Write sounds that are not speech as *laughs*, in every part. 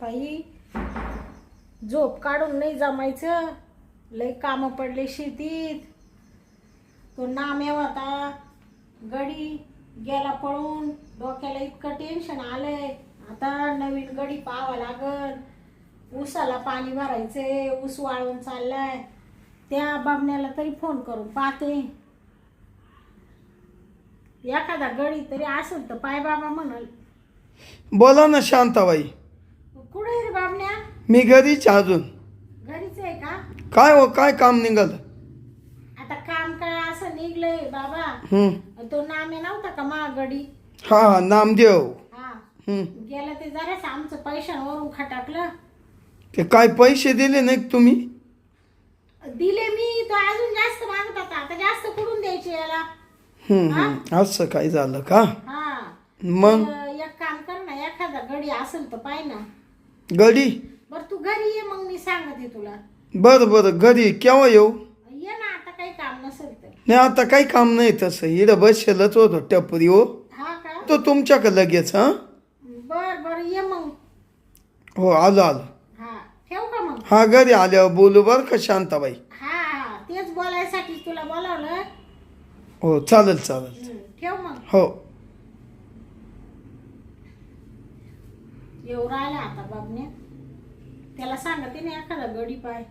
बाई झोप काढून नाही जमायचं. लय कामं पडले शेतीत. तो नाम्या आता गडी गेला पळून. डोक्याला इतकं टेन्शन आलंय. आता नवीन गडी पाहावा लागल. ऊसाला पाणी भरायचंय ऊस वाळून चाललाय. त्या बाबण्याला तरी फोन करून पाहते. एखादा गडी तरी असेल तर पाय बाबा म्हणाल बोला ना शांताबाई. कुठे रे बाबण्या? मी घरीच अजून. घरीच आहे का? काय हो काय काम निघालं? आता काम काय असं निघलंय बाबा. हं. तो नामे नव्हता का महागडी हा हा नामदेव. हा. हं. गेलं ते जरास आमचं पैशांवरून खटाकलं. ते काय पैसे दिले नाही का तुम्ही? दिले मी तो अजून जास्त मागत होता आता जास्त कुठून द्यायचे याला? असं काय झालं का? हा. मग? तर एक काम कर ना एखादा गडी असेल तर पाय ना. गडी? बर तू घरी ये मग मी सांगते तुला. बरं बरं. घरी केव्हा येऊ? ये ना आता काही काम नसेल तर. नाही आता काही काम नाही तसं. इकडं बसेलच होतो टपरी हो. हा का? तो तुमच्याकडे लगेच हां? बर बर. ये मग. हो आलो आलो. हा. ठेव का मग? हा घरी आल्यावर बोलू बरं का शांताबाई? हा हा तेच बोलायसाठी तुला बोलावलं हो चालेल चालेल. हं, ठेव मग. हो. येऊ राहिला आता बाबने. त्याला सांगते ना एखादा गडी पाय.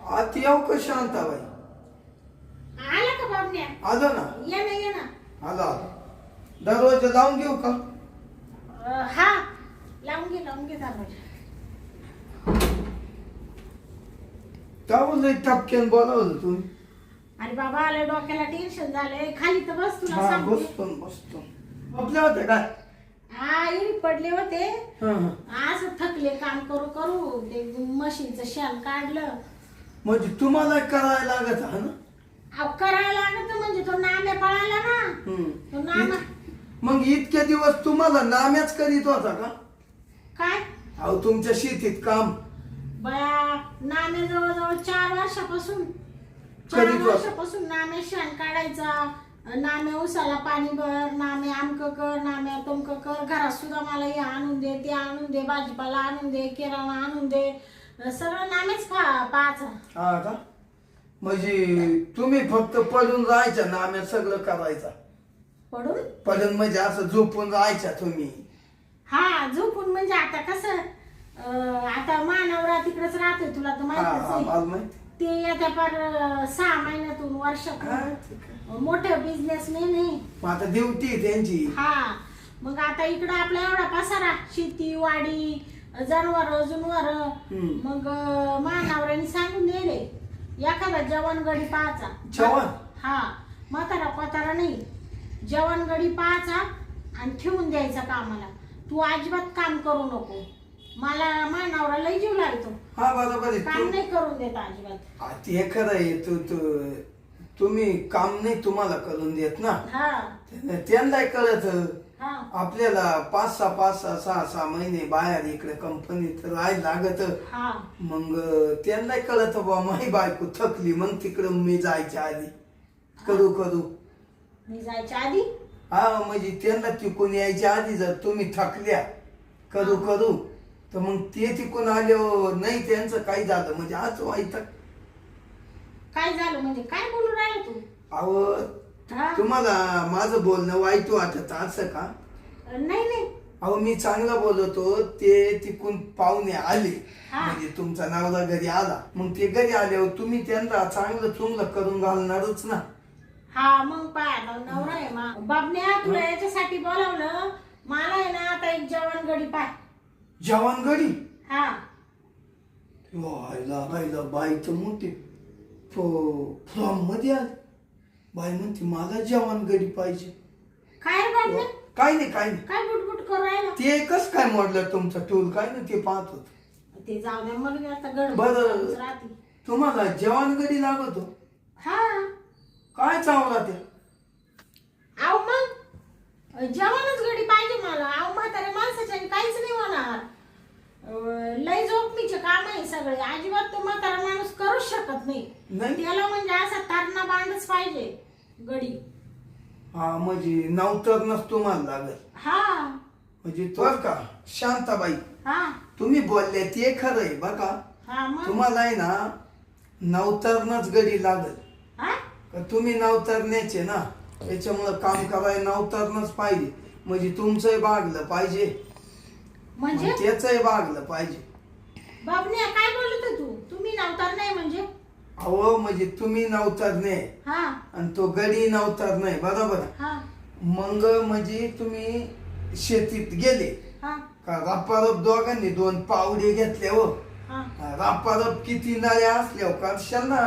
आता येऊ का शांताबाई? आला का बाबन्या आलो ना. ये ना ये ना. आलो आलो. दरवाजा लावून घेऊ का? अं, हा. लावून घे लावून घे दरवाजा. का बोलले टपक्यान बोलावलं तुम्ही? अरे बाबा आलं डोक्याला टेन्शन झालंय. खाली तर बस तुला हा सांगते. बसतो बसतो. आपल्या होत्या काय? हा इरी पडले होते. हं, हं. असं थकले काम करू करू ते मशीनचं शान काढलं. म्हणजे तुम्हाला करायला लागत हा ना? अहो करायला लागत म्हणजे तो नाम्या पळाला ना. हं. तो नामा इत- मग इतके दिवस तुम्हाला नाम्याच करीत होता का? काय? अहो तुमच्या शेतीत काम. बया नाम्या जवळजवळ चार वर्षापासून. चार वा- वर्षापासून नाम्या शान काढायचा नाम्या उसाला पाणी भर नाम्या आमक कर नाम्या तमक कर घरात सुद्धा मला हे आणून दे ते आणून दे भाजीपाला आणून दे किराणा आणून दे. सगळं नामेच खा पाच हा का? म्हणजे तुम्ही फक्त पडून राहायच्या नाम्या सगळं करायचा. पडून? पडून म्हणजे असं झोपून राहायच्या तुम्ही. हा झोपून म्हणजे आता कसं अं, आता मानवरा तिकडेच राहतोय तुला तर हा हा माहितीच आहे. मला माहिती. ते येत्या पर अं, सहा महिन्यातून वर्षातून. आहे. मोठं बिझनेसमॅन आहे. मग आता आहे त्यांची. हा. मग आता इकडं आपला एवढा पसारा शेती वाडी जनावर जुनवर. हम्म. मग अं, महानवऱ्याने सांगून दिले एखादा जवान गडी पाहायचा. जवान? हा. म्हातारा पतारा नाही. जवान गडी पाहायचा आणि ठेवून द्यायचा कामाला. तू अजिबात काम करू नको. मला महानवरा लय जीव लागतो. हा बरोबर आहे. काम तू- नाही करून देत अजिबात. हा, ते खरं आहे. तू तू तुम्ही काम नाही तुम्हाला करून देत ना. हा. त्यांना कळत. हा. आपल्याला पाच सहा पाच सहा सहा सहा महिने बाहेर इकडे कंपनीत राहायला लागत. हा. मग त्यांना कळत बा माही बायको थकली. मग तिकडं मी जायच्या आधी. करू करू. मी जायच्या आधी? हा म्हणजे त्यांना तिकून यायच्या आधी जर तुम्ही थकल्या करू करू. तर मग ते तिकून आल्यावर नाही त्यांचं काही झालं. म्हणजे आज वाईट काय झालं? म्हणजे काय बोलू राहिला तू? अहो हा? तुम्हाला माझं बोलणं वाईट वाटत असं का? नाही नाही. अहो मी चांगला बोलतो ते तिकून पाहुणे आले. हा. म्हणजे तुमचा नवरा घरी आला. मग ते घरी आल्यावर तुम्ही त्यांना चांगलं चुंगलं करून घालणारच ना. हा मग पाय आता नवरा आहे मा बाबण्या तुला याच्यासाठी बोलावलं. मला आहे ना आता एक जवान गडी पाय जवान हा. व्हायला राहिला बाई तर मोठी. फ्रॉममध्ये आली. बाई म्हणते मला जवान गडी पाहिजे. काय रे काय नाही काय नाही. काय बुटबुट करू राहिला? ते कस काय मोडलं तुमचं टूल? काय ना ते पाहत होत. ते जाऊ मला आता गड बरं. राहते. तुम्हाला जवान गडी लागतो? हा. काय चावला त्या आव मग? जवानच गडी पाहिजे मला. आव म्हातारे माणसाच्या काहीच नाही होणार. लय जोखमीचे काम आहे सगळे. अजिबात तो म्हातारा माणूस करूच शकत नाही. नाही? त्याला म्हणजे असा तरणा बांधच पाहिजे गडी हा म्हणजे नवतरणच तुम्हाला लागल. हा. म्हणजे तो बरं का शांताबाई हा. तुम्ही बोलले ते खरं आहे बघा हा मग? तुम्हाला आहे ना नवतरणच गडी लागल. हा? का तुम्ही नवतरण्याचे ना त्याच्यामुळं काम करायला नवतरणच पाहिजे. म्हणजे तुमचंही बागलं पाहिजे. म्हणजे? त्याचंही बागलं पाहिजे. काय बोलत आहे तू? तुम्ही नव्हता नाही म्हणजे? अहो म्हणजे तुम्ही नवतरणे हा. आणि तो गडी नवतर नाही बरोबर हा. मग म्हणजे तुम्ही शेतीत गेले. हा. का रापारप दोघांनी दोन पावडे घेतले हो. हा. रापारप किती नळ्या असल्या करशाल ना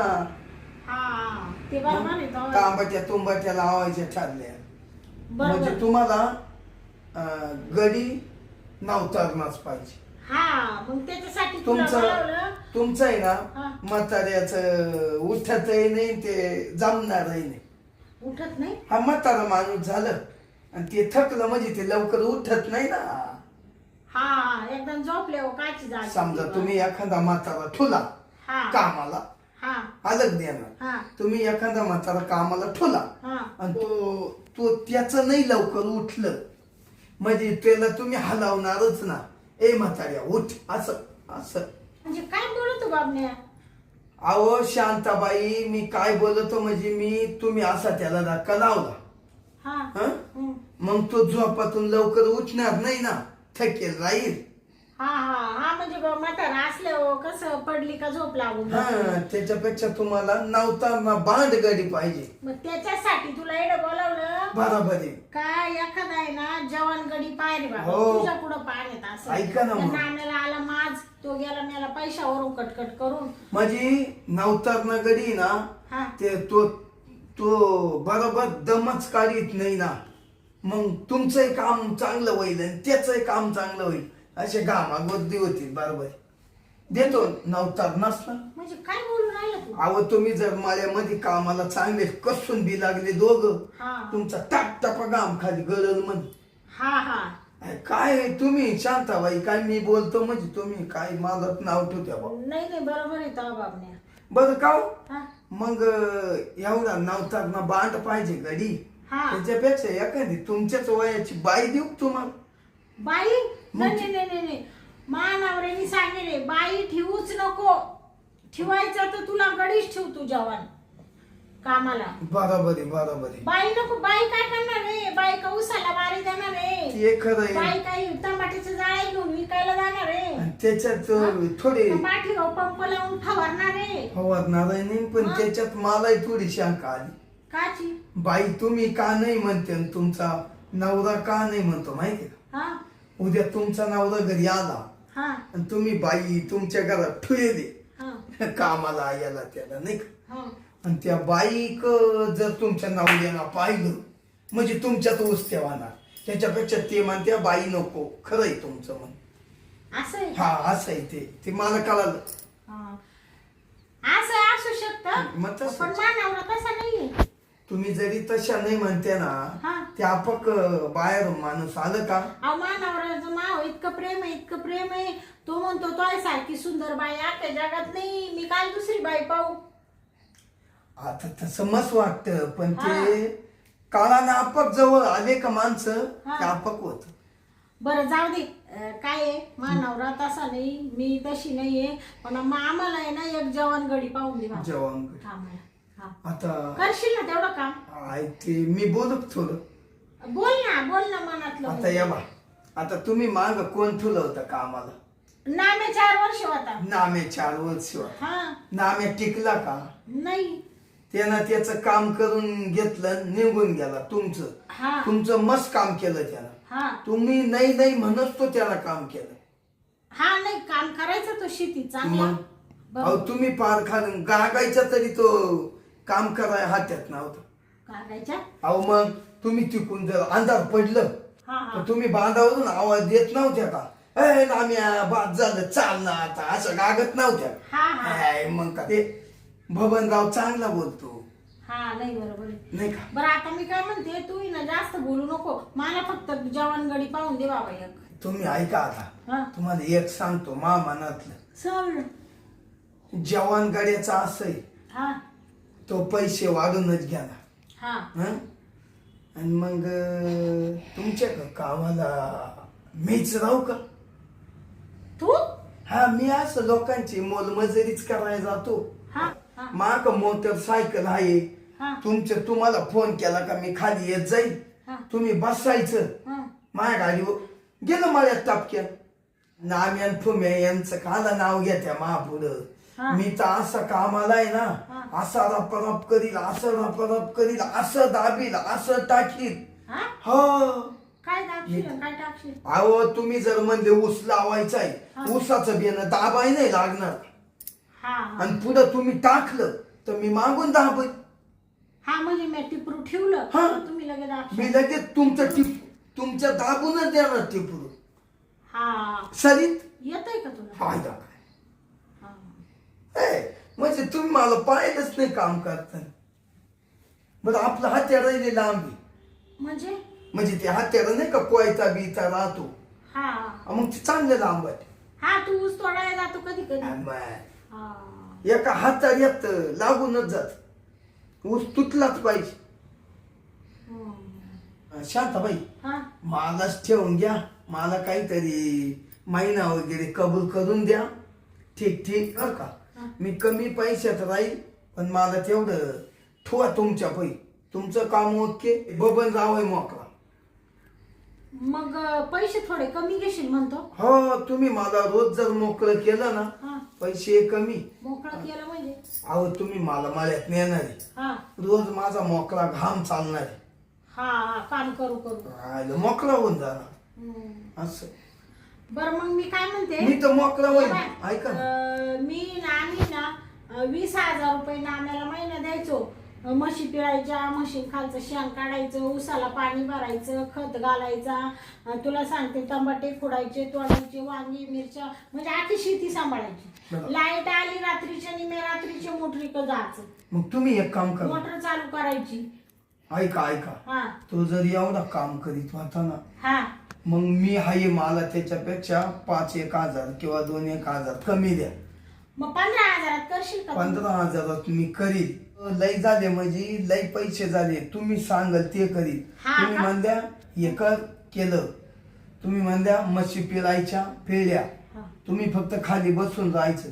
हा ते बरोबर आहे तो. तांबाट्या तुंबाट्या लावायच्या ठरल्या. म्हणजे बरोबर तुम्हाला अं, गडी नवतरणाच पाहिजे. हा मग त्याच्यासाठी तुला तुमचं बोलावलं तुमचं आहे हा. ना म्हाताऱ्याच उठतही नाही ते जमणारही नाही. उठत नाही? हा म्हातारा माणूस झालं आणि ते थकलं म्हणजे ते लवकर उठत नाही ना. हा एकदम झोपले हो काची जागी समजा तुम्ही एखादा म्हातारा ठुला हा. कामाला अलग देणार हा. तुम्ही एखादा म्हातारा कामाला ठुला. आणि तो तो त्याचं नाही लवकर उठलं. म्हणजे त्याला तुम्ही हलवणारच ना. ए म्हाताऱ्या उठ. असं असं. म्हणजे काय बोलतो बाबने अहो शांताबाई मी काय बोलतो म्हणजे मी तुम्ही असा त्याला धक्का लावला. हा? हं? मग तो झोपातून लवकर उठणार नाही ना. थकेल राहील. हा हा हा म्हणजे बा म्हातारा कसं पडली का झोप लागून हा त्याच्यापेक्षा तुम्हाला नवताना बांध गडी पाहिजे. मग त्याच्यासाठी तुला एवढं बोलावलं? बरोबर आहे. काय एखादा आहे ना जवान गडी पाहिजे बाबा हो. तुझ्या पुढं पाहण्यात असं. ऐका ना मग. नाम्याला आला माज तो गेला मेला पैशावरून कटकट करून. म्हणजे नवताना गडी ना हा. ते तो तो बरोबर दमच काढीत नाही ना. मग तुमचंही काम चांगलं होईल आणि त्याचंही काम चांगलं होईल. असे घामागोदी होतील बरोबर. देतो नवतार नसला म्हणजे काय राहिला तू? अहो तुम्ही जर माळ्यामध्ये कामाला चांगले कसून बी लागले दोघं हा. तुमचा टाक टापा गाम खाली गरज म्हण. हा हा. अरे काय तुम्ही? शांताबाई काय मी बोलतो म्हणजे तुम्ही काय मला नाव ठेवत्या बा. नाही नाही बरोबर आहे बरं का हो? हा. मग अं, एवढा नवतार ना बांध पाहिजे हा. त्याच्यापेक्षा एखादी तुमच्याच वयाची बाई देऊ का तुम्हाला. बाई नाही नाही नाही नाही, मानावऱ्यांनी सांगितले बाई ठेवूच नको. ठेवायचं तर तुला गडीच ठेव तू जवान कामाला. बरोबर आहे बरोबर. आहे बाई नको बाई काय करणार रे? बाई का उसाला बारी देणार रे? ते खरं आहे. बाई काही टमाट्याचं जाळे घेऊन विकायला जाणार रे? आणि त्याच्यात अं, थोडे पाठी पंप लावून फवारणार रे? फवारणार नाही पण. त्याच्यात मलाही थोडी शंका आली. काची? बाई तुम्ही का नाही म्हणते आणि तुमचा नवरा का नाही म्हणतो माहिती का? हा. उद्या तुमचा नवरा घरी आला हा. आणि तुम्ही बाई तुमच्या घरात ठुले हा. *laughs* कामाला याला त्याला नाही का? हा. आणि त्या बाईक जर तुमच्या नवऱ्याला पाहिलं म्हणजे तुमच्यात ऊस वाहणार. त्याच्यापेक्षा ते म्हणत्या बाई नको खरंय तुमचं म्हण असं आहे? हा असं आहे ते. ते मला कळालं. हा. असं असू शकतं. मग तसंच. पण मानावर तसा नाहीये. तुम्ही जरी तशा नाही म्हणते हा. ना ते आपक बाहेर माणूस आलं का? अहो मानावराचं माव इतकं प्रेम आहे इतकं प्रेम आहे. तो म्हणतो तो आहे सारखी सुंदर बाई आख्या जगात नाही. मी काल दुसरी बाई पाहू. आता तसं मस्त वाटतं पण ते काळानं आपक जवळ आले का माणसं. ते आपक होत. बरं जाऊ दे. अं, काय आहे? मानावरा तसा नाही. मी तशी नाहीये. पण मग आम्हाला आहे ना एक जवान गडी पाहून दे. जेवण हा मला. आता करशील ना तेवढं काम? आय ते मी बोलू का थोडं बोल ना बोल ना मनातलं. आता या बा. आता तुम्ही माग कोण ठुलं होतं कामाला? नामे चार वर्ष होता. नामे चार वर्ष हा. नामे टिकला का? नाही. त्यानं त्याचं काम करून घेतलं निघून गेला तुमचं. हा. तुमचं मस्त काम केलं त्यानं. हा. तुम्ही नाही नाही म्हणत तो त्याला काम केलं. हा नाही काम करायचं तो शेती चांगला. मग. अहो तुम्ही पार खाल गागायचा तरी तो काम कराय हात्यात नव्हता. काढायच्या अहो मग तुम्ही तिकून जर अंधार पडलं हा हा. तर तुम्ही बांधावरून आवाज देत नव्हत्या का? ए नाम्या बाद झालं चाल ना आता असं गागत नव्हत्या हा हा. हाय, मग का ते भवनराव चांगला बोलतो. हा नाही बरोबर आहे. नाही का? बरं आता मी काय म्हणते तू ही ना जास्त बोलू नको. मला फक्त जवान गडी पाहून दे बाबा एक. तुम्ही ऐका आता. हा. तुम्हाला एक सांगतो मा मनातलं. सांग जवान गाड्याचा असं आहे. हा. तो पैसे वाढूनच घ्याला हा. हं? आणि मग अं, तुमच्या का- कामाला मीच राहू का? तू? हा मी असं लोकांची मोलमजुरीच करायला जातो. हा हा. माग मोटरसायकल आहे. हा. तुमच्या तुम्हाला फोन केला का मी खाली येत जाईल हा. तुम्ही बसायचं. हा. माझ्या गाडीवर गेलं माझ्या टापक्यात. नाम्यान फुम्या यांचं काला नाव घ्या त्या महापुढं. मी तर असं कामाला आहे ना. असा रपरप करील असं रपरप करील असं दाबील असं टाकील. हा? हो. काय टाकशील आणि काय टाकशील? अहो तुम्ही जर म्हणले ऊस लावायचा. आहे ऊसाचं बियाणं दाबाय नाही लागणार. हा हा. आणि पुढं तुम्ही टाकलं तर मी मागून दाबल. हा म्हणजे मी टिपरू ठेवलं हा. तर तुम्ही लगेच मी टाकशील लगेच तुमचं टिप तुमच्या दाबूनच देणार टिपरू. हा. सरीत? येतंय का तुला? फायदा काय म्हणजे तुम्ही मला पाहिलंच नाही काम करताना बरं आपला हत्यार राहिले लांबी म्हणजे? म्हणजे ते हत्यार नाही का कोयता बिता राहतो? हा. मग ते चांगलं लांब हा तू ऊस तोडायला जातो कधी कधी. आणि मग. हा. एका हाताऱ्यात लागूनच जात. ऊस तुटलाच पाहिजे. हम्म. शांताबाई हा. मलाच ठेवून घ्या. मला काहीतरी महिना वगैरे कबूल करून द्या. ठीक ठीक बरं का. हा. मी कमी पैशात राहील पण मला तेवढं ठेवा तुमच्या पै तुमचं काम ओके बबन जावय मोकळा. मग अं, पैसे थोडे कमी घेशील म्हणतो? हो तुम्ही मला रोज जर मोकळं केलं ना हा. पैसे कमी. मोकळं केलं म्हणजे? अहो तुम्ही मला मळ्यात नेणार. हा. रोज माझा मोकळा घाम चालणार. आहे. हा हा काम करू करू. मोकळा होऊन जाणार. हम्म. असं. बरं मग मी काय म्हणते? मी तर मोकळा होईल ऐका ना. अं, मी ना आम्ही ना अं, वीस हजार रुपये नाम्याला महिना द्यायचो. अं, म्हशी पिळायच्या म्हशी खालचं शेण काढायचं उसाला पाणी भरायचं खत घालायचा. अं, तुला सांगते टमाटे खुडायचे तोडायचे वांगी मिरच्या म्हणजे आखी शेती सांभाळायची. लाइट आली रात्रीच्या निम्या रात्रीच्या मोटरीक जायचं. मग तुम्ही एक काम करा. मोटर चालू करायची. ऐका ऐका. हा. तो जर एवढा काम करीत होता ना हा. मग मी हाय मला त्याच्यापेक्षा पाच एक हजार किंवा दोन एक हजार कमी द्या. मग पंधरा हजारात करशील का तू? पंधरा हजारात मी करील लय झाले म्हणजे लय पैसे झाले. तुम्ही सांगाल ते करील हा तुम्ही? म्हणल्या हे कर केलं. तुम्ही म्हणल्या पिळायच्या पिळल्या हा. तुम्ही फक्त खाली बसून राहायचं.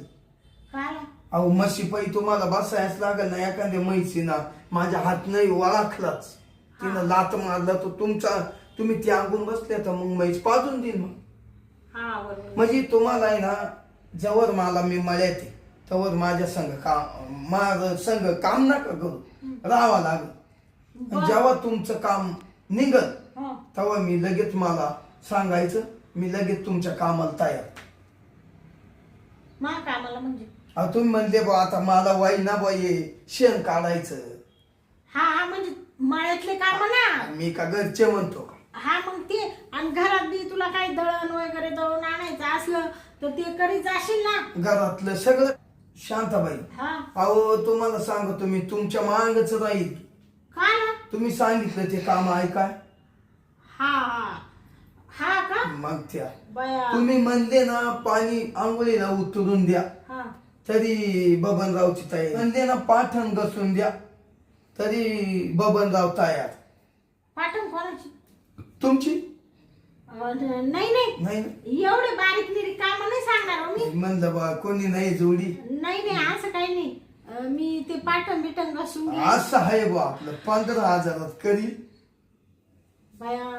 काय अहो म्हशी पै तुम्हाला बसायच लागल ना एखाद्या म्हैसीना माझ्या हात नाही वळखलाच तिनं लात मारला तर तुमचा तुम्ही त्यागून बसले तर मग म्हैस पाजून देईल मग. हा बरोबर. म्हणजे तुम्हाला आहे ना जवळ मला मी मळ्याते तवर माझ्या संघ काम माझं संघ काम नका करू. राहावं लागल. जेव्हा तुमचं काम निघल हो. तेव्हा मी लगेच मला सांगायचं मी लगेच तुमच्या कामाला तयार. मा कामाला म्हणजे? अहो तुम्ही म्हणले बा आता मला वाई ना बाई शेण काढायचं. हा हा म्हणजे मळ्यातले काम ना? मी का घरचे म्हणतो. का हा मग ते आणि घरात बी तुला काही दळण वगैरे दळून आणायचं असलं तर ते करीत जाशील ना? घरातलं सगळं शांताबाई. हा. अहो तुम्हाला सांगतो मी तुमच्या मांगच राहील. काय? ना तुम्ही सांगितलं ते काम ऐकाय हा हा. हा का? मग त्या. बया. तुम्ही म्हणले ना पाणी आंघोळीला उतरून द्या. हा. तरी बबनरावची तयारी. म्हणले ना पाठण घसून द्या. तरी बबनराव तयार. पाठवून कोणाची? तुमची? अं, नाही नाही. नाही ना? एवढे बारीक निरीक काम नाही सांगणार हो मी. म्हणलं बा कोणी नाही जोडी. नाही नाही असं काही नाही. अं, मी ते पाटण बिटन घेईन. असं आहे बा आपलं. पंधरा हजारात करी बाया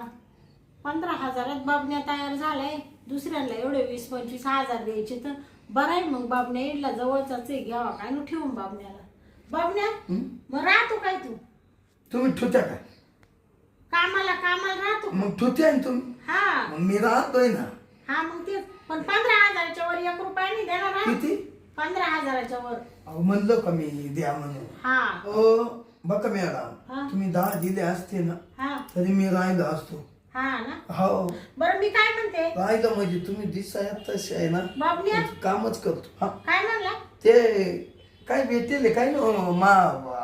पंधरा हजारात बाबण्या तयार झालाय. दुसऱ्यांना एवढे वीस पंचवीस हजार द्यायचे तर बरं आहे मग बाबण्या इडला जवळचाच आहे. घ्यावा काय? नु ठेवून बाबण्याला. बाबण्या? मग राहतो काय तू? तुम्ही ठुत्या काय? कामाला कामाला राहतो. मग ठुत्या ना तुम्ही. हा. मग मी राहतोय ना. हा मग ते पण पंधरा हजाराच्या वर एक रुपया नाही देणार हा? किती? पंधरा हजाराच्या वर. अहो म्हणलं का मी द्या म्हणून. हा. हो बघा हा. मॅडम तुम्ही दहा दिले असते ना हा. तरी मी राहिलो असतो. हा ना. हो. बरं मी काय म्हणते? राहिलं म्हणजे तुम्ही दिसाय तसे आहे ना. बाबण्या कामच करतो. हा. काय म्हणला? ते काय भेटेल काय? ना मा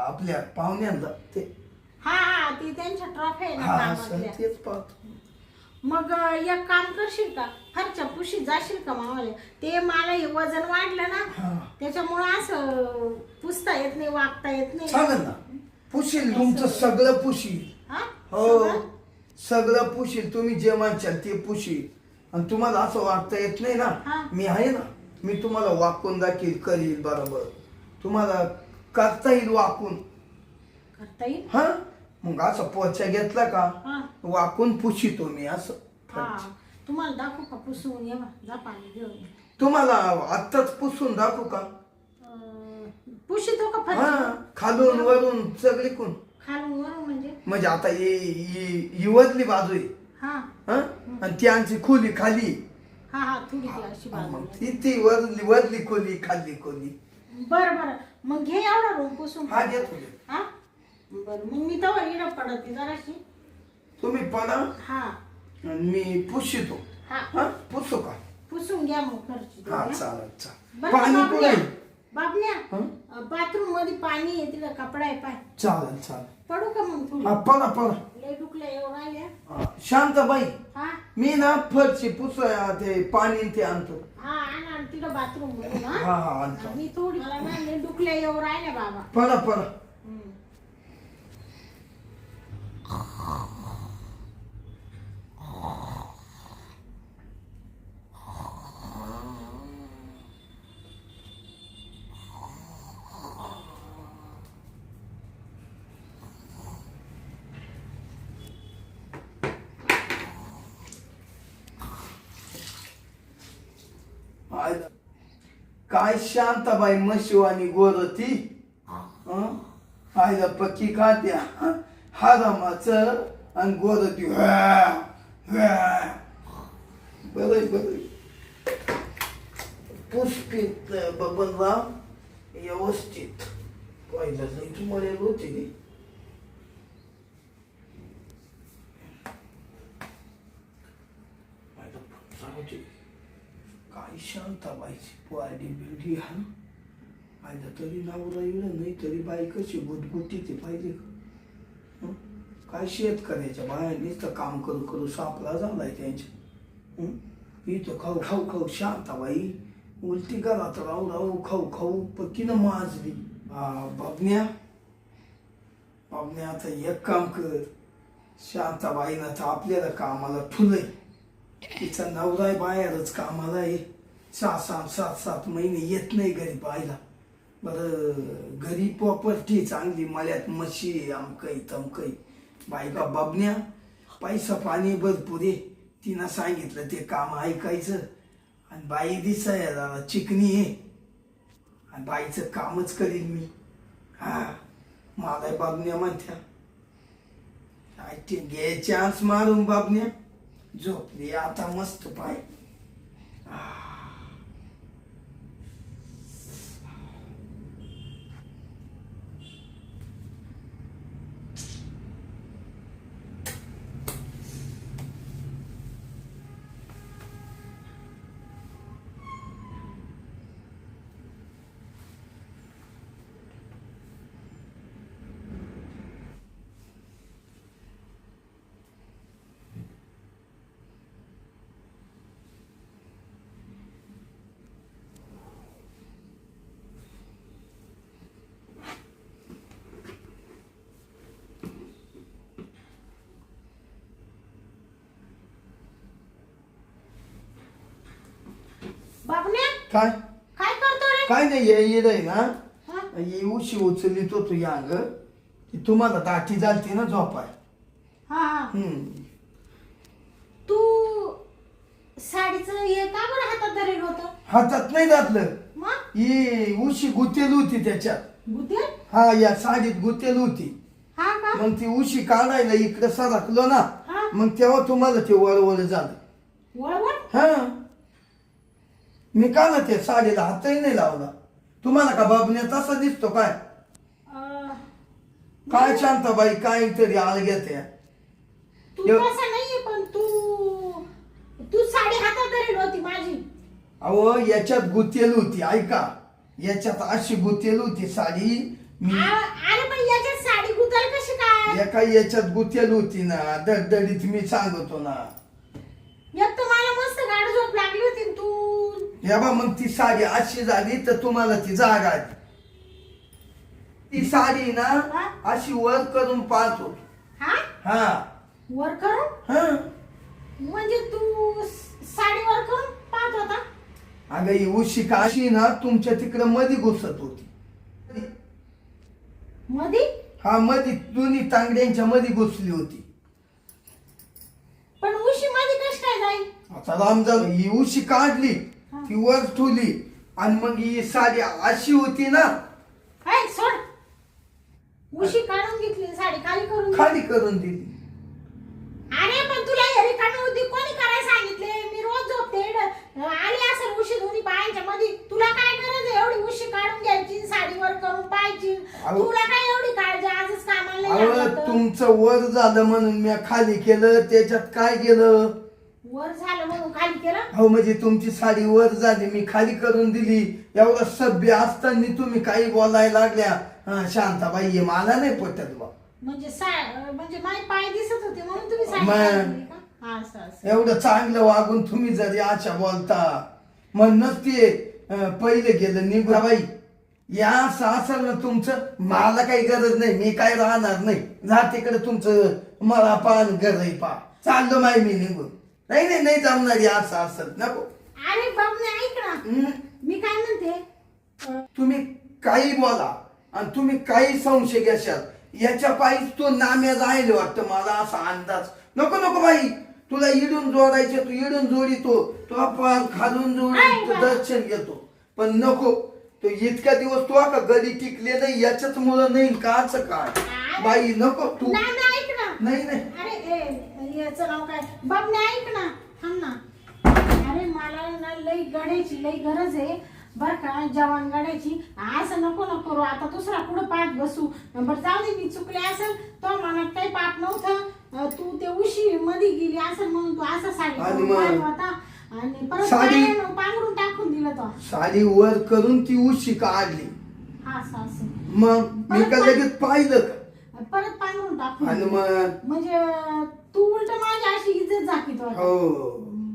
आपल्या पाहुण्यांना ते. हा हा ती त्यांच्या ट्रॉफी आहे ना हा असं कामातल्या तेच पाहतो. मग अं, एक काम करशील का? खर्च पुशी जाशील का मावाले ते मला हे वजन वाढलं ना त्याच्यामुळं असं पुसता येत नाही वागता येत नाही. चालेल ना पुशील तुमचं सगळं पुशील. हा? हो. सगळं? सगळं पुशील तुम्ही जे म्हणशाल ते पुशील. आणि तुम्हाला असं वागता येत नाही हा. ना मी आहे ना मी तुम्हाला वाकून दाखील करील बरोबर. तुम्हाला करता येईल वाकून. करता येईल? हा? मग असं पोचा घेतला का? हा. वाकून पुशितो मी असं. हा. तुम्हाला दाखवू का? पुसून ये बा. जा पाणी घेऊन ये. तुम्हाला आत्ताच पुसून दाखवू का? अं, पुशितो का हा. फरशी खालून वरून सगळीकून खालून वरून म्हणजे? म्हणजे आता वरली बाजू आहे. हा. हा? आणि ती आमची खोली खाली हा हा. थोडी ती अशी मग बाजू ती ती वरली वरली खोली खाली खोली. बरं बरं. मग घे एवढा रूम पुसून. हा घेतो. हा? बरं मग मी तर इडं पडते जराशी. तुम्ही पडा. हा. आणि मी पुशितो. हा. हा पुसू का? पुसून घ्या मग हा हा. चालेल पाणी बाबण्या, पुढे बाबण्या? बाथरूममध्ये पाणी आहे तिला कपडा आहे पाय. चालेल चालेल. पडू का मग थोडी हा पडा पडा. लय शांताबाई हा? मी ना फरची पुस ते पाणी ते आणतो. हा आण आण तिला बाथरूम मधून हा. हा हा आणतो. मी थोडी मला ना लय डुकल्या येऊ राहिल्या बाबा. पडा पडा हं. आयला. काय शांताबाई आणि गोरती हं? आयला पक्की खात्या हरामाच आणि गोरती बर बर. पुष्पित बबनराव व्यवस्थित. पहिलं नाही तुम्हाला होती काय शांताबाईची पोआडी बिल्डी हा. पाहिलं तरी नाव येणं नाही तरी बाई कशी ते पाहिजे का? काय शेतकऱ्याच्या बायांनीच तर काम करू करू सापला झालाय त्यांच्या. इथं खाऊ खाऊ खाऊ शांताबाई उलटी घरात राहू राहू खाऊ खाऊ पक्कीनं माजली. बाबण्या बाबण्या आता एक काम कर. शांताबाईनं तर आपल्याला कामाला ठुलय. तिचा नवराय बाहेरच कामाला आहे. सहा सात सात सात महिने येत नाही घरी पाहायला. बरं घरी प्रॉपर्टी चांगली मळ्यात म्हशी आमकई अमकई तमकई बायका बबन्या पैसा पाणी भरपूर आहे. तिनं सांगितलं ते काम ऐकायचं. आणि बाई दिसायला चिकनी आहे. आणि बाईचं कामच करीन मी. हा मला बाबन्या म्हणत्या. ते घे चान्स मारून बाबन्या. झोपली आता मस्त पाय बाबण्या काय? काय करतो रे? काय नाही ये येड आहे ना हा? ये उशी उचलली तो तू या अंग ती तुम्हाला दाटी जालती ना झोपाय हा हा. हम्म. तू साडीचं हे का बरं हातात धरेल होतं? हातात नाही घातलं मग? ही उशी गुतेल होती त्याच्यात. हा या साडीत गुतेल होती. हा का? मग ती उशी काढायला इकडे सरकलो ना. हा. मग तेव्हा तुम्हाला ते वळवळ झालं. वळवळ हा. मी का ना ते साडीला हातही नाही लावला. तुम्हाला का बाबने तसा दिसतो काय? अं, काय शांताबाई काय तरी आळग्या त्या तू यो. तसा नाहीये पण तू तू साडी हातात धरेल होती माझी. अहो याच्यात गुतेल होती ऐका. याच्यात अशी गुतेल होती साडी मी आ- अरे पण याच्यात साडी गुतल कशी काय? एका याच्यात गुतेल होती ना दडदडीत मी सांगतो ना. एक तर मला मस्त गाड झोप लागली होती न तू या बा मग ती साडी अशी झाली तर तुम्हाला ती जाग आली. ती साडी ना हा? अशी वर करून पाहत होतो. हा? हा. वर करून? हा. म्हणजे तू स- साडी वर करून पाहत होता? अगं ही उशी काशी ना तुमच्या तिकडं मध्ये घुसत होती. मधी? हा मध्ये दोन्ही तांगड्यांच्या मध्ये घुसली होती. पण उशी मध्ये कश काय जाईल? आता रामजान ही उशी काढली. हा. ती वर ठेवली आणि मग ही साडी अशी होती ना. हाय सोड. उशी काढून घेतली साडी खाली करून घेतली. खाली करून दिली. अरे पण तुला हे रिकामी उद्योग कोणी करायला सांगितले? मी रोज झोपते इकडं. आली असेल उशी दोन्ही पायांच्या मध्ये तुला काय गरज आहे? एवढी उशी काढून घ्यायची साडीवर करून पाहायची. अहो. तुला काय एवढी काळजी? आजच कामाला नाही अहो लागलं तर? तुमचं वर झालं म्हणून मी खाली केलं. त्याच्यात काय केलं? वर झालं म्हणून खाली केलं? हो म्हणजे तुमची साडी वर झाली मी खाली करून दिली. एवढं सभ्य असताना तुम्ही काही बोलायला लागल्या. हा, शांताबाई हे मला नाही पटत बा. म्हणजे सा- म्हणजे माझे पाय दिसत होते म्हणून तुम्ही साडी मग. घातली का? हा, असं असं. एवढं चांगलं वागून तुम्ही जरी अशा बोलता म्हणूनच ते अं, पहिले गेलं निघा बाई या असं असेल ना तुमचं मला काही गरज नाही मी काय राहणार नाही. जा तिकडे तुमचं मला पान गरज पा. चाललो माय मी निघून. नाही नाही नाही जमणार या असं. असेल नको. अरे बाब नाही ऐक ना. मी काय म्हणते? अं, तुम्ही काही बोला आणि तुम्ही काही संशय घ्याशाल याच्या पायीच तो नाम्या जायला वाटतं मला असा अंदाज. नको नको बाई. तुला इडून जोडायचे तू इडून जोडितो तो. आपण खालून जोडी आहे तो का? दर्शन घेतो. पण नको. तो इतक्या दिवस तू का गडी टिकले नाही याच्याच मुलं नाही काच काय? बाई नको तू. नाही नाही, ऐक ना. नाही नाही. अरे ए याचं नाव काय? बाब नाही ऐक ना. थांब ना. अरे मला ना लई गड्याची लई गरज आहे. बर का जवान गड्याची. असं नको नको करू आता दुसरा पुढं पाठ बसू? बरं जाऊ दे मी चुकले असेल तो मनात काही पाप नव्हतं. तू ते उशी मध्ये गेली असेल म्हणून तू असा साडी आणि करून मग? पाहिला होता. आणि परत साडी- पायानं पांघरून टाकून दिलं तो. साडी वर करून ती उशी काढली. हा असं असं. मग मी का लगेच पाहिलं का? परत पांघरून आणि. मग? म्हणजे तू उलट माझी अशी इज्जत झाकीत हो.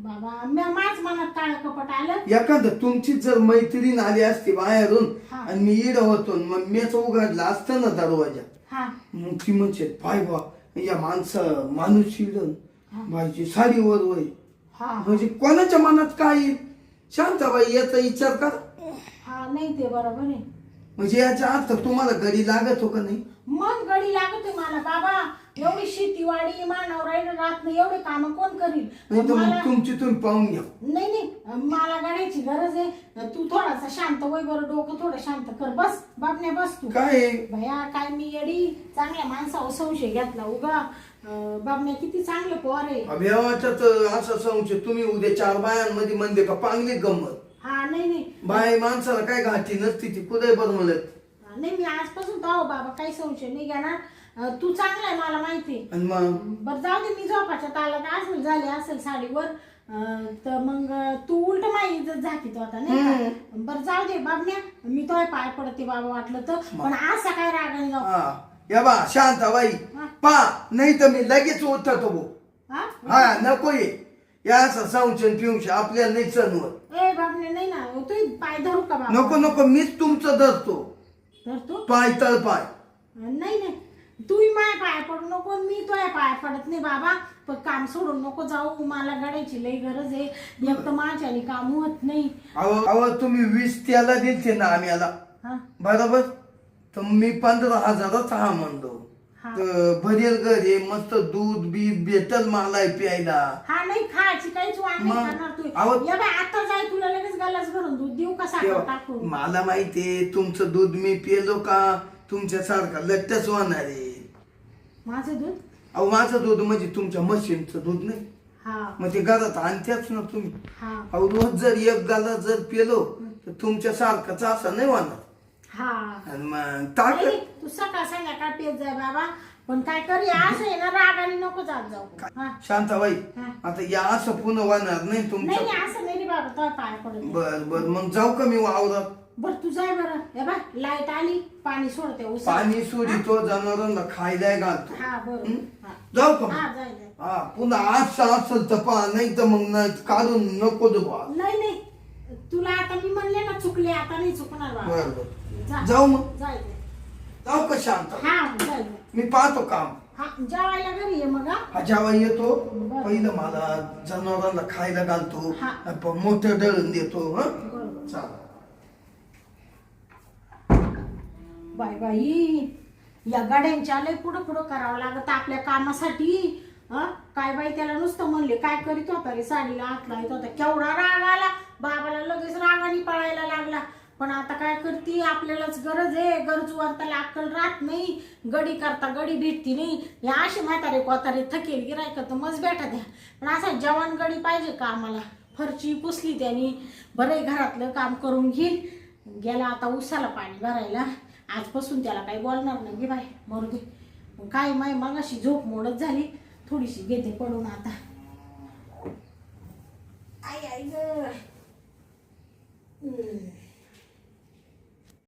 बाबा म्या माझ मनात काळ कपट आलं. एखादं तुमची जर मैत्रीण आली असती बाहेरून हा. आणि मी इड होतो मग मीच उघडला असतं ना दरवाजा. हा. मग ती म्हणजे पाय बा या माणसं माणूस इडन. बाईची साडी वर वय. हा. म्हणजे कोणाच्या मनात काय? येईल शांताबाई याचा विचार कर. हा नाही ते बरोबर आहे. म्हणजे याच्या अर्थ तुम्हाला घडी लागत हो का नाही? मन गडी लागते मला बाबा एवढी शेतीवाडी मानव राहिलं राहत नाही एवढे काम कोण करील? नाही तर मला मग तुमची तुम्ही पाहून घ्या. नाही नाही. मला गाड्याची गरज आहे. तू थोडासा शांत वय बरं डोकं थोडं शांत कर. बस बाबण्या बस तू. काय आहे? भया काय मी येडी? चांगल्या माणसावर संशय घेतला उगा. अं, किती चांगलं पोर आहे. अभ्यावाच्याच असं संशय तुम्ही उद्या चार बायांमध्ये म्हणले का? पांगली गंमत. हा नाही नाही. बाय माणसाला काय घाटी नसती ती कुठे बरं म्हणत नाही मी आजपासून तो बाबा काही संशय नाही घेणार. अं, तू चांगला आहे मला माहिती आहे. आणि मग? बरं जाऊ दे मी झोपाच्या तालात असेल झाली असेल साडीवर. अं, तर मग तू उलट माझी इज्जत झाकीत होता नाही का? बरं जाऊ दे बाबण्या मी तो पाय पडते बाबा वाटलं तर. पण असा काय रागाने जाऊ. हा. या बा शांताबाई. पा नाही तर मी लगेच उठतो भो हा? हा नको ये. या असं संशय पिऊश आपल्याला नाही ए बाबण्या नाही ना. तू पाय धरू का बाबा? नको नको मीच तुमचं धरतो. धर तू पाय तळ पाय. नाही नाही. तूही माझ्या पाय पडू नको मी तुझ्या पाय पडत नाही बाबा. पण काम सोडून नको जाऊ. मला गडायची लई गरज आहे. एक तर माझ्याने काम होत नाही. अहो अहो तुम्ही वीस त्याला दिलते ना आम्हाला हा. बरोबर? तर मी पंधरा हजारच हा म्हणलो. हा. तर भरेल घर आहे मस्त दूध बीध भेटल मला प्यायला. हा नाही खायची काहीच वाट नाही मग, करणार तू. अहो- या बाई आता जाय तुला लगेच गलास भरून दूध देऊ का साखर तेव्हा टाकून? मला माहितीये तुमचं दूध मी पिलो का? तुमच्यासारखा लट्टच होणार आहे माझं दूध? अहो माझं दूध म्हणजे तुमच्या मशीनचं दूध नाही. हा. मग ते घरात आणत्याच ना तुम्ही. हा. अहो रोज जर एक गाला जर पिलो तर तुमच्या सारखाच असं नाही होणार हा. आणि मग नाही, ताकद नाही, तू सकाळ संध्याकाळ पेत जाय बाबा. पण काय करी असं आहे ना रागाने नको जात जाऊ. हा. शांताबाई हा. आता या असं पुन्हा होणार नाही नाही तुमचं. नाही असं नाही रे बाबा तो पाय पडत नाही. बर बर मग जाऊ का मी वावरात? बर तू जाय बरं. हे बाय लाइट आली पाणी सोडते उसात. पाणी सोडितो जनावरांना खायला घालतो. हा बरोबर. जाऊ का? हा जाय जाय. हा पुन्हा असं असेल तर पहा नाही तर मग नाही काढून नको दो बा नाही नाही. तुला आता मी म्हणले ना चुकले आता नाही चुकणार बाबा बर बर. जा. जाऊ मग. जाय जाय. जाऊ का शांत? हा जाय जाय. मी पाहतो काम. हा जेवायला घरी ये मग हा. हा जेव्हा येतो. पहिलं मला जनावरांना खायला घालतो. हा. आपण मोठं दळून देतो हा? बरोबर चालेल. बाय बाई या गाड्यांच्या लय पुढं पुढं करावं लागत आपल्या कामासाठी. हं? काय बाई त्याला नुसतं म्हणले काय करीत होता रे साडीला हात लावत होता? केवढा राग आला. बाबाला लगेच रागाने पळायला लागला. पण आता काय करती? आपल्यालाच गरज आहे. गरजूवंताला अक्कल राहत नाही. गडी करता गडी भेटती नाही. या अशी म्हातारे कोतारे थकेल गिरायक तर मज भेटत द्या. पण असा जवान गडी पाहिजे का आम्हाला? फरची पुसली त्यानी. बरं घरातलं काम करून घेईल. गेला आता उसाला पाणी भरायला. आजपासून त्याला काही बोलणार नाही. गे बाय मरू दे. मग काय माय मगाशी झोप मोडत झाली. थोडीशी घेते पडून आता. आई आई ग.